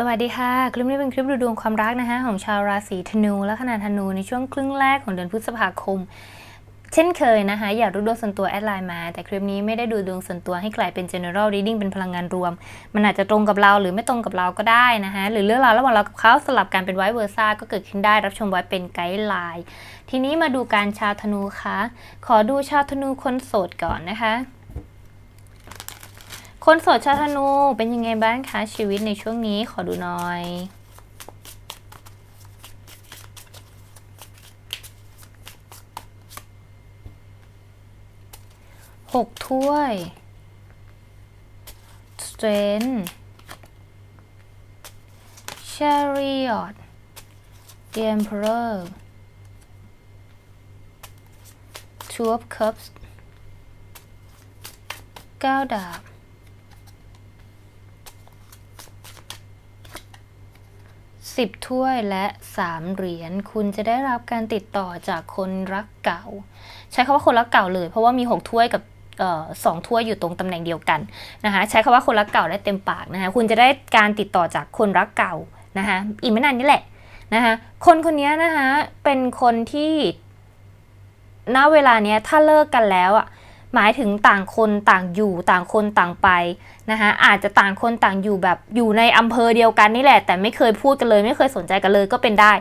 สวัสดีค่ะ คลิปนี้เป็นคลิปดูดวงความรักนะคะของชาวราศีธนูและขนาธนูในช่วงครึ่งแรกของเดือนพฤษภาคม เช่นเคยนะคะ อยากดูดวงส่วนตัวแอดไลน์มา แต่คลิปนี้ไม่ได้ดูดวงส่วนตัวให้กลายเป็น general reading เป็นพลังงานรวม มันอาจจะตรงกับเราหรือไม่ตรงกับเราก็ได้นะคะหรือเรื่องราวระหว่างเรากับเขาสลับกันเป็นไวเวอร์ซ่าก็เกิดขึ้นได้รับชมไว้เป็นไกด์ไลน์ทีนี้มาดูการชาวธนูคะขอดูชาวธนูคนโสดก่อนนะคะ คนโสดชาวธนูเป็นยังไงบ้างคะชีวิตในช่วงนี้ขอดูหน่อยหกถ้วย strength chariot the emperor two of cups เก้าดาบ สิบถ้วยและสามเหรียญคุณจะได้รับการติดต่อจากคนรักเก่า ใช้คำว่าคนรักเก่าเลย เพราะว่ามีหกถ้วยกับสองถ้วยอยู่ตรงตำแหน่งเดียวกันนะคะใช้คำว่าคนรักเก่าได้เต็มปากนะคะคุณจะได้การติดต่อจากคนรักเก่านะคะอีกไม่นานนี้แหละนะคะคนคนนี้นะคะเป็นคนที่ณเวลาเนี้ยถ้าเลิกกันแล้วอะ หมายถึงต่างคนต่างอยู่ต่างคนต่างไปนะคะอาจจะต่างคนต่างอยู่แบบอยู่ในอำเภอเดียวกันนี่แหละ แต่ไม่เคยพูดกันเลย ไม่เคยสนใจกันเลยก็เป็นได้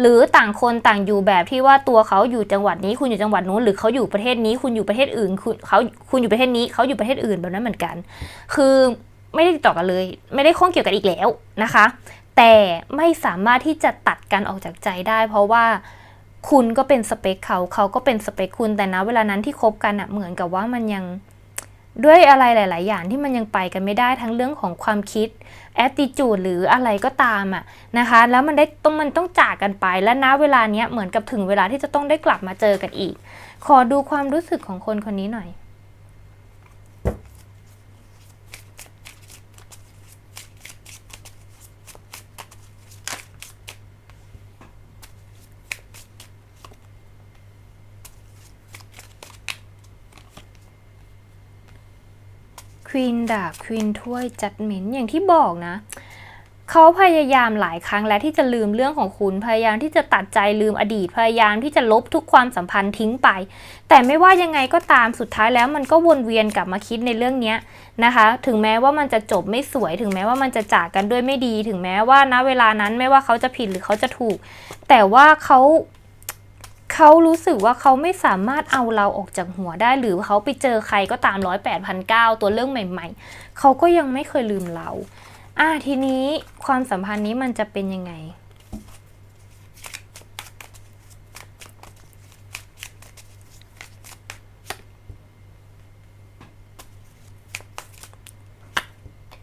หรือต่างคนต่างอยู่แบบที่ว่าตัวเขาอยู่จังหวัดนี้ คุณอยู่จังหวัดนู้นหรือเขาอยู่ประเทศนี้ คุณอยู่ประเทศอื่นคุณเขาคุณอยู่ประเทศนี้เขาอยู่ประเทศอื่นแบบนั้นเหมือนกัน คือไม่ได้ติดต่อกันเลย ไม่ได้ข้องเกี่ยวกันอีกแล้วนะคะ แต่ไม่สามารถที่จะตัดกันออกจากใจได้ เพราะว่า คุณก็เป็นสเปคเขาเขาก็เป็นสเปคคุณแต่นะเวลานั้นที่คบกันอะเหมือนกับว่ามันยังด้วยอะไรหลาย ๆ อย่างที่มันยังไปกันไม่ได้ทั้งเรื่องของความคิดแอตติจูดหรืออะไรก็ตามอะนะคะ แล้วมันได้ต้องมันต้องจากกันไปและณเวลาเนี้ยเหมือนกับถึงเวลาที่จะต้องได้กลับมาเจอกันอีก ขอดูความรู้สึกของคนคนนี้หน่อย วีนดาบควีนถ้วยจัดเมนอย่างที่บอกนะเขาพยายามหลายครั้งแล้วที่จะลืมเรื่องของคุณ พยายามที่จะตัดใจลืมอดีต พยายามที่จะลบทุกความสัมพันธ์ทิ้งไป แต่ไม่ว่ายังไงก็ตามสุดท้ายแล้วมันก็วนเวียนกลับมาคิดในเรื่องนี้นะคะ ถึงแม้ว่ามันจะจบไม่สวย ถึงแม้ว่ามันจะจากกันด้วยไม่ดี ถึงแม้ว่าณเวลานั้นไม่ว่าเขาจะผิดหรือเขาจะถูก แต่ว่าเขา เขารู้สึกว่าเขาไม่สามารถเอาเราออกจากหัวได้ หรือเขาไปเจอใครก็ตามร้อยแปดพันเก้าตัวเรื่องใหม่ ๆ เขาก็ยังไม่เคยลืมเราอะทีนี้ความสัมพันธ์นี้มันจะเป็นยังไง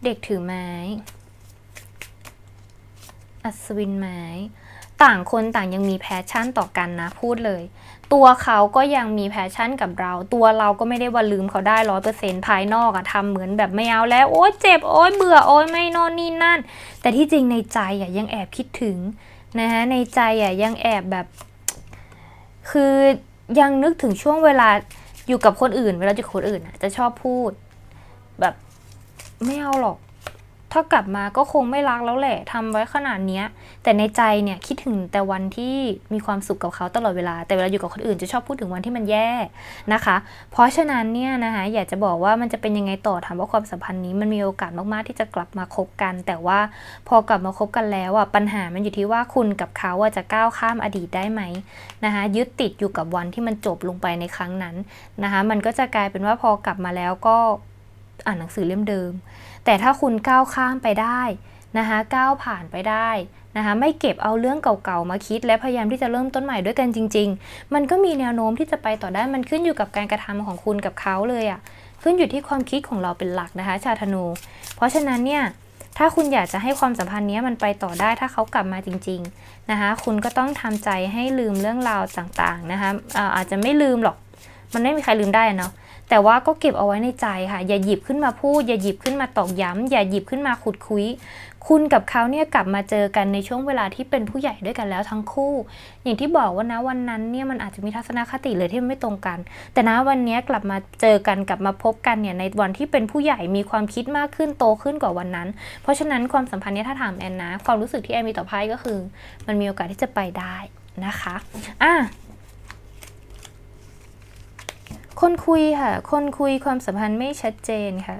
เด็กถือไม้ อัศวินไม้ ต่างคนต่างยังมีแพชชั่นต่อกันนะพูดเลย ตัวเขาก็ยังมีแพชชั่นกับเรา ตัวเราก็ไม่ได้ว่าลืมเขาได้ร้อยเปอร์เซ็นต์ภายนอกอะทำเหมือนแบบไม่เอาแล้ว โอ๊ยเจ็บโอ๊ยเบื่อโอ๊ยไม่นอนนี่นั่น แต่ที่จริงในใจอะยังแอบคิดถึงนะฮะในใจอะยังแอบแบบ คือยังนึกถึงช่วงเวลาอยู่กับคนอื่น เวลาอยู่กับคนอื่นอะจะชอบพูด แบบไม่เอาหรอก ถ้ากลับมาก็คงไม่รักแล้วแหละทำไว้ขนาดเนี้ย แต่ในใจเนี่ยคิดถึงแต่วันที่มีความสุขกับเขาตลอดเวลา แต่เวลาอยู่กับคนอื่นจะชอบพูดถึงวันที่มันแย่นะคะ เพราะฉะนั้นเนี่ยนะคะอยากจะบอกว่ามันจะเป็นยังไงต่อถามว่าความสัมพันธ์นี้มันมีโอกาสมากๆที่จะกลับมาคบกัน แต่ว่าพอกลับมาคบกันแล้วอะปัญหามันอยู่ที่ว่าคุณกับเขาอะจะก้าวข้ามอดีตได้ไหมนะคะยึดติดอยู่กับวันที่มันจบลงไปในครั้งนั้นนะคะ มันก็จะกลายเป็นว่าพอกลับมาแล้วก็ อ่านหนังสือเล่มเดิม แต่ถ้าคุณก้าวข้ามไปได้นะคะก้าวผ่านไปได้นะคะไม่เก็บเอาเรื่องเก่าๆมาคิด และพยายามที่จะเริ่มต้นใหม่ด้วยกันจริง ๆ มันก็มีแนวโน้มที่จะไปต่อได้มันขึ้นอยู่กับการกระทำของคุณกับเขาเลยอะ่ะขึ้นอยู่ที่ความคิดของเราเป็นหลักนะคะชาธนู เพราะฉะนั้นเนี่ยถ้าคุณอยากจะให้ความสัมพันธ์นี้มันไปต่อได้ถ้าเขากลับมาจริงๆนะคะคุณก็ต้องทำใจให้ลืมเรื่องราวต่างๆนะคะอาจจะไม่ลืมหรอก มันไม่มีใครลืมได้เนาะ แต่ว่าก็เก็บเอาไว้ในใจค่ะ อย่าหยิบขึ้นมาพูด อย่าหยิบขึ้นมาตอกย้ำ อย่าหยิบขึ้นมาขุดคุย คุณกับเขาเนี่ยกลับมาเจอกันในช่วงเวลาที่เป็นผู้ใหญ่ด้วยกันแล้วทั้งคู่ อย่างที่บอกว่านะวันนั้นเนี่ยมันอาจจะมีทัศนคติเลยที่ไม่ตรงกัน แต่นะวันนี้กลับมาเจอกันกลับมาพบกันเนี่ยในวันที่เป็นผู้ใหญ่มีความคิดมากขึ้นโตขึ้นกว่าวันนั้น เพราะฉะนั้นความสัมพันธ์เนี้ยถ้าถามแอนนะ ความรู้สึกที่แอนมีต่อไพ่ก็คือ มันมีโอกาสที่จะไปได้นะคะ อะ คนคุยค่ะ คนคุยความสัมพันธ์ไม่ชัดเจนค่ะ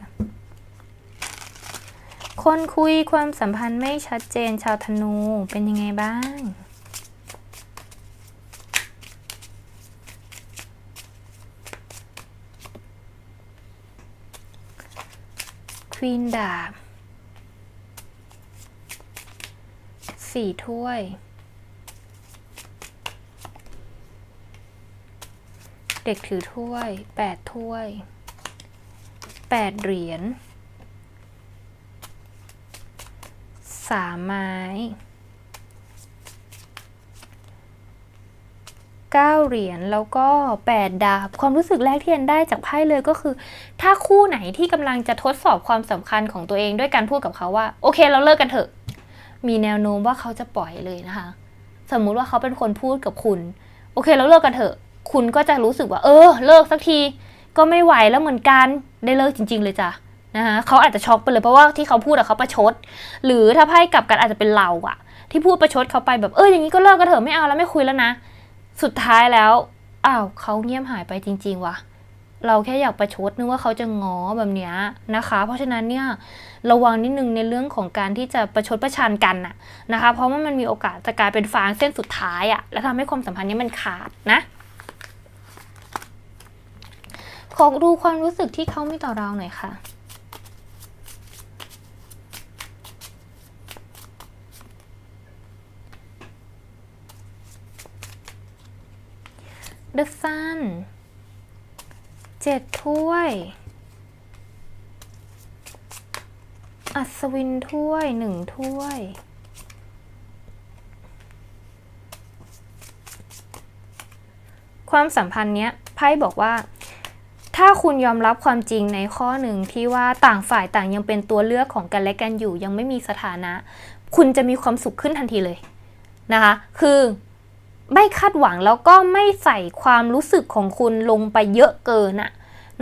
คนคุยความสัมพันธ์ไม่ชัดเจนชาวธนูเป็นยังไงบ้างควีนดาบสี่ถ้วย เด็กถือถ้วยแปดถ้วยแปดเหรียญสามไม้เก้าเหรียญแล้วก็แปดดาบ ความรู้สึกแรกที่แอนได้จากไพ่เลยก็คือ ถ้าคู่ไหนที่กำลังจะทดสอบความสำคัญของตัวเองด้วยการพูดกับเขาว่า โอเคเราเลิกกันเถอะ มีแนวโน้มว่าเขาจะปล่อยเลยนะคะ สมมุติว่าเขาเป็นคนพูดกับคุณ โอเคเราเลิกกันเถอะ คุณก็จะรู้สึกว่า เออ เลิกสักที ก็ไม่ไหวแล้วเหมือนกันได้เลิกจริง ๆ เลยจ้ะนะคะเขาอาจจะช็อกไปเลยเพราะว่าที่เขาพูดอะเขาประชด หรือถ้าไพ่กลับกันอาจจะเป็นเราอะที่พูดประชดเขาไปแบบเอออย่างนี้ก็เลิกกันเถอะไม่เอาแล้วไม่คุยแล้วนะ สุดท้ายแล้วอ้าวเขาเงียบหายไปจริง ๆว่ะเราแค่อยากประชดนึกว่าเขาจะง้อแบบเนี้ยนะคะ เพราะฉะนั้นเนี่ยระวังนิดนึงในเรื่องของการที่จะประชดประชันกันน่ะนะคะ เพราะว่ามันมีโอกาสจะกลายเป็นฟางเส้นสุดท้ายอะแล้วทำให้ความสัมพันธ์นี้มันขาดนะ ขอดูความรู้สึกที่เขามีต่อเราหน่อยค่ะ The Sun เจ็ดถ้วย อัศวินถ้วยหนึ่งถ้วย ความสัมพันธ์เนี้ยไพ่บอกว่า ถ้าคุณยอมรับความจริงในข้อหนึ่งที่ว่าต่างฝ่ายต่างยังเป็นตัวเลือกของกันและกันอยู่ ยังไม่มีสถานะ คุณจะมีความสุขขึ้นทันทีเลยนะคะ คือไม่คาดหวังแล้วก็ไม่ใส่ความรู้สึกของคุณลงไปเยอะเกินอะ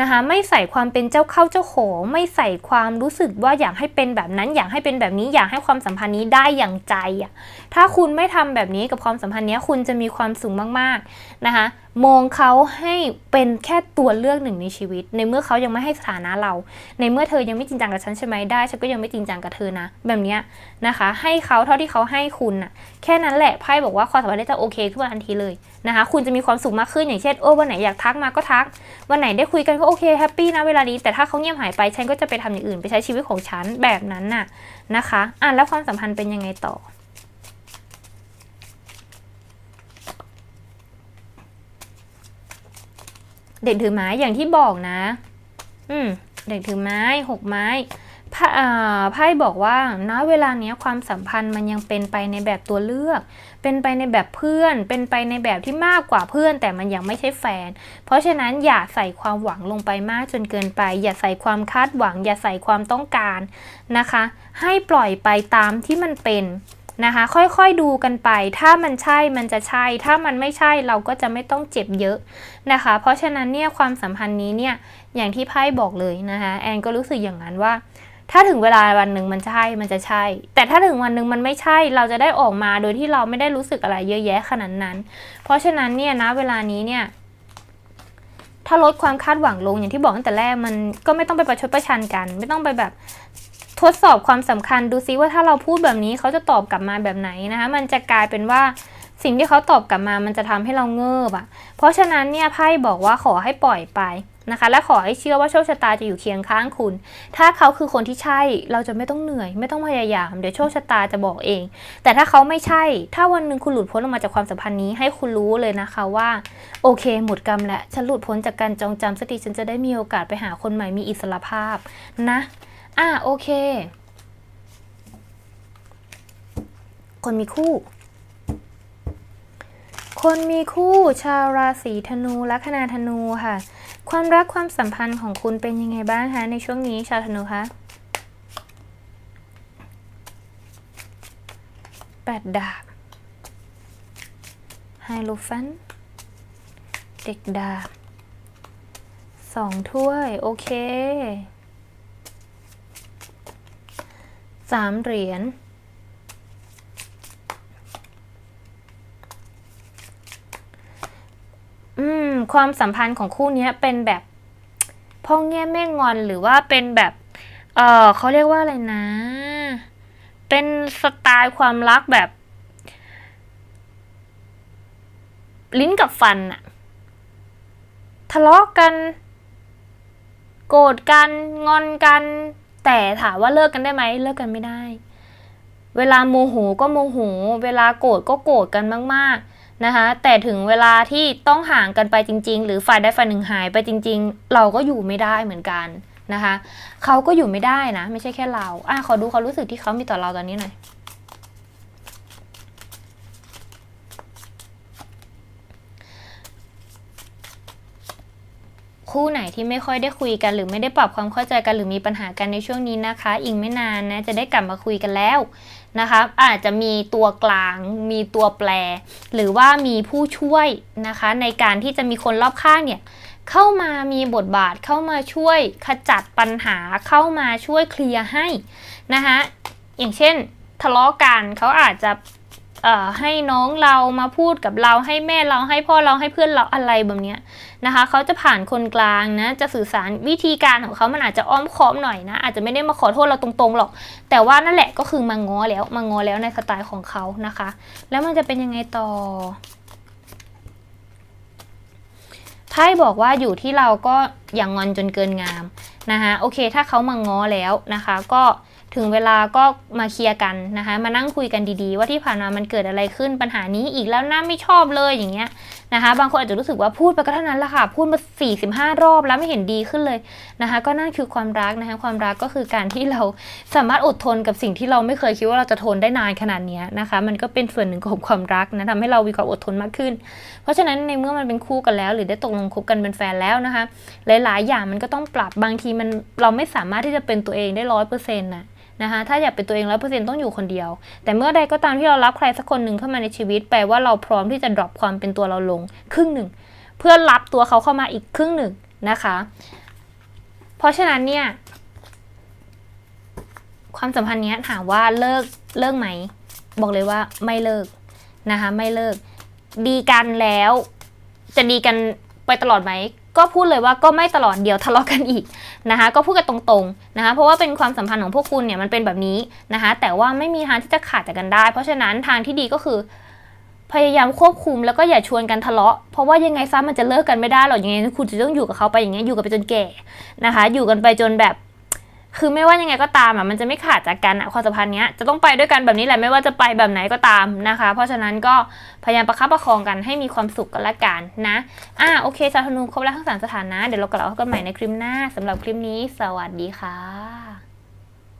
นะคะไม่ใส่ความเป็นเจ้าเข้าเจ้าของไม่ใส่ความรู้สึกว่าอยากให้เป็นแบบนั้น อยากให้เป็นแบบนี้อยากให้ความสัมพันธ์นี้ได้อย่างใจอะถ้าคุณไม่ทำแบบนี้กับความสัมพันธ์นี้คุณจะมีความสุขมากๆนะคะมองเขาให้เป็นแค่ตัวเลือกหนึ่งในชีวิต ในเมื่อเขายังไม่ให้สถานะเรา ในเมื่อเธอยังไม่จริงจังกับฉันใช่ไหมได้ฉันก็ยังไม่จริงจังกับเธอนะ แบบเนี้ยนะคะ ให้เขาเท่าที่เขาให้คุณน่ะ แค่นั้นแหละไพ่บอกว่าความสัมพันธ์จะโอเคขึ้นมาทันทีเลยนะคะ คุณจะมีความสุขมากขึ้นอย่างเช่นโอ้วันไหนอยากทักมาก็ทัก วันไหนได้คุยกันก็โอเคแฮปปี้นะเวลานี้แต่ถ้าเขาเงียบหายไปฉันก็จะไปทำอย่างอื่นไปใช้ชีวิตของฉันแบบนั้นน่ะนะคะ อะแล้วความสัมพันธ์เป็นยังไงต่อ เด็กถือไม้อย่างที่บอกนะ อืมเด็กถือไม้หกไม้ไพ่อไพ่บอกว่าณเวลาเนี้ยความสัมพันธ์มันยังเป็นไปในแบบตัวเลือก เป็นไปในแบบเพื่อน เป็นไปในแบบที่มากกว่าเพื่อน แต่มันยังไม่ใช่แฟน เพราะฉะนั้นอย่าใส่ความหวังลงไปมากจนเกินไป อย่าใส่ความคาดหวัง อย่าใส่ความต้องการนะคะ ให้ปล่อยไปตามที่มันเป็น นะคะ ค่อยๆดูกันไป ถ้ามันใช่มันจะใช่ ถ้ามันไม่ใช่เราก็จะไม่ต้องเจ็บเยอะนะคะ เพราะฉะนั้นเนี่ยความสัมพันธ์นี้เนี่ยอย่างที่ไพ่บอกเลยนะคะแอนก็รู้สึกอย่างนั้นว่า ถ้าถึงเวลาวันหนึ่งมันใช่มันจะใช่ แต่ถ้าถึงวันหนึ่งมันไม่ใช่เราจะได้ออกมาโดยที่เราไม่ได้รู้สึกอะไรเยอะแยะขนาดนั้น เพราะฉะนั้นเนี่ยนะเวลานี้เนี่ยถ้าลดความคาดหวังลงอย่างที่บอกตั้งแต่แรกมันก็ไม่ต้องไปประชดประชันกัน ไม่ต้องไปแบบ ทดสอบความสำคัญดูซิว่าถ้าเราพูดแบบนี้เขาจะตอบกลับมาแบบไหนนะคะ มันจะกลายเป็นว่าสิ่งที่เขาตอบกลับมา มันจะทำให้เราเงิบอะเพราะฉะนั้นเนี่ยไพ่บอกว่าขอให้ปล่อยไปนะคะ และขอให้เชื่อว่าโชคชะตาจะอยู่เคียงข้างคุณ ถ้าเขาคือคนที่ใช่ เราจะไม่ต้องเหนื่อย ไม่ต้องพยายาม เดี๋ยวโชคชะตาจะบอกเอง แต่ถ้าเขาไม่ใช่ ถ้าวันหนึ่งคุณหลุดพ้นออกมาจากความสัมพันธ์นี้ ให้คุณรู้เลยนะคะว่า โอเค หมดกรรมแล้ว ฉันหลุดพ้นจากการจองจำสติ ฉันจะได้มีโอกาสไปหาคนใหม่มีอิสระภาพนะ อะโอเค คนมีคู่ คนมีคู่ชาวราศีธนูลัคนาธนูค่ะ ความรักความสัมพันธ์ของคุณเป็นยังไงบ้างคะในช่วงนี้ชาวธนูคะแปดดาบไฮโลฟัน เด็กดาบสองถ้วย โอเค สามเหรียญอืมความสัมพันธ์ของคู่นี้เป็นแบบพ่อแง่แม่งอนหรือว่าเป็นแบบ เออเขาเรียกว่าอะไรนะ เป็นสไตล์ความรักแบบ ลิ้นกับฟันอะทะเลาะกัน โกรธกัน งอนกัน แต่ถามว่าเลิกกันได้ไหมเลิกกันไม่ได้ เวลาโมโหก็โมโห เวลาโกรธก็โกรธกันมาก ๆนะคะ แต่ถึงเวลาที่ต้องห่างกันไปจริง ๆ หรือฝ่ายใดฝ่ายหนึ่งหายไปจริง ๆ เราก็อยู่ไม่ได้เหมือนกันนะคะ เขาก็อยู่ไม่ได้นะ ไม่ใช่แค่เราอะขอดูความรู้สึกที่เขามีต่อเราตอนนี้หน่อย คู่ไหนที่ไม่ค่อยได้คุยกัน หรือไม่ได้ปรับความเข้าใจกันหรือมีปัญหากันในช่วงนี้นะคะ อีกไม่นานนะจะได้กลับมาคุยกันแล้วนะคะ อาจจะมีตัวกลาง มีตัวแปร หรือว่ามีผู้ช่วยนะคะ ในการที่จะมีคนรอบข้างเนี่ยเข้ามามีบทบาทเข้ามาช่วยขจัดปัญหาเข้ามาช่วยเคลียร์ให้นะคะอย่างเช่นทะเลาะกันเขาอาจจะ ให้น้องเรามาพูดกับเราให้แม่เราให้พ่อเราให้เพื่อนเราอะไรแบบเนี้ยนะคะเขาจะผ่านคนกลางนะจะสื่อสารวิธีการของเขามันอาจจะอ้อมค้อมหน่อยนะ อาจจะไม่ได้มาขอโทษเราตรงๆหรอก แต่ว่านั่นแหละก็คือมาง้อแล้วมาง้อแล้วในสไตล์ของเขานะคะ แล้วมันจะเป็นยังไงต่อถ้าบอกว่าอยู่ที่เราก็อย่างงอนจนเกินงามนะคะโอเค ถ้าเขามาง้อแล้วนะคะ ก็ ถึงเวลาก็มาเคลียร์กันนะคะ มานั่งคุยกันดีๆ ว่าที่ผ่านมามันเกิดอะไรขึ้นปัญหานี้อีกแล้วน่าไม่ชอบเลยอย่างเงี้ยนะคะ บางคนอาจจะรู้สึกว่าพูดไปก็เท่านั้นละค่ะ พูดมา 4 5 รอบแล้วไม่เห็นดีขึ้นเลยนะคะ ก็นั่นคือความรักนะคะ ความรักก็คือการที่เราสามารถอดทนกับสิ่งที่เราไม่เคยคิดว่าเราจะทนได้นานขนาดนี้นะคะ มันก็เป็นส่วนหนึ่งของความรักนะทำให้เรามีความอดทนมากขึ้น เพราะฉะนั้นในเมื่อมันเป็นคู่กันแล้ว หรือได้ตกลงคบกันเป็นแฟนแล้วนะคะ หลายๆ อย่างมันก็ต้องปรับบางทีมันเราไม่สามารถที่จะเป็นตัวเองได้ร้อยเปอร์เซ็นต์นะ นะคะถ้าอยากเป็นตัวเองร้อเปอร์เซ็นต์ต้องอยู่คนเดียว แต่เมื่อใดก็ตามที่เรารับใครสักคนหนึ่งเข้ามาในชีวิต แปลว่าเราพร้อมที่จะดรอปความเป็นตัวเราลง ครึ่งหนึ่ง เพื่อรับตัวเขาเข้ามาอีกครึ่งหนึ่งนะคะ เพราะฉะนั้นเนี่ย ความสัมพันธ์เนี้ยถามว่าเลิกเลิกไหม บอกเลยว่าไม่เลิกนะคะ ไม่เลิก ดีกันแล้ว จะดีกันไปตลอดไหม ก็พูดเลยว่าก็ไม่ตลอดเดียวทะเลาะกันอีกนะคะ ก็พูดกันตรงๆนะคะ เพราะว่าเป็นความสัมพันธ์ของพวกคุณเนี่ยมันเป็นแบบนี้นะคะ แต่ว่าไม่มีทางที่จะขาดจากกันได้ เพราะฉะนั้นทางที่ดีก็คือ พยายามควบคุมแล้วก็อย่าชวนกันทะเลาะ เพราะว่ายังไงซะมันจะเลิกกันไม่ได้หรอกยังไงคุณจะต้องอยู่กับเขาไปอย่างเงี้ยอยู่กันไปจนแก่นะคะ อยู่กันไปจนแบบ คือไม่ว่ายังไงก็ตามอะมันจะไม่ขาดจากกันอะความสัมพันธ์เนี้ยจะต้องไปด้วยกันแบบนี้แหละไม่ว่าจะไปแบบไหนก็ตามนะคะ เพราะฉะนั้นก็พยายามประคับประคองกันให้มีความสุขกันละกันนะอะโอเคชาวธนูครบแล้วทั้งสามสถานะเดี๋ยวเรากลับมาพบกันใหม่ในคลิปหน้าสำหรับคลิปนี้ สวัสดีค่ะ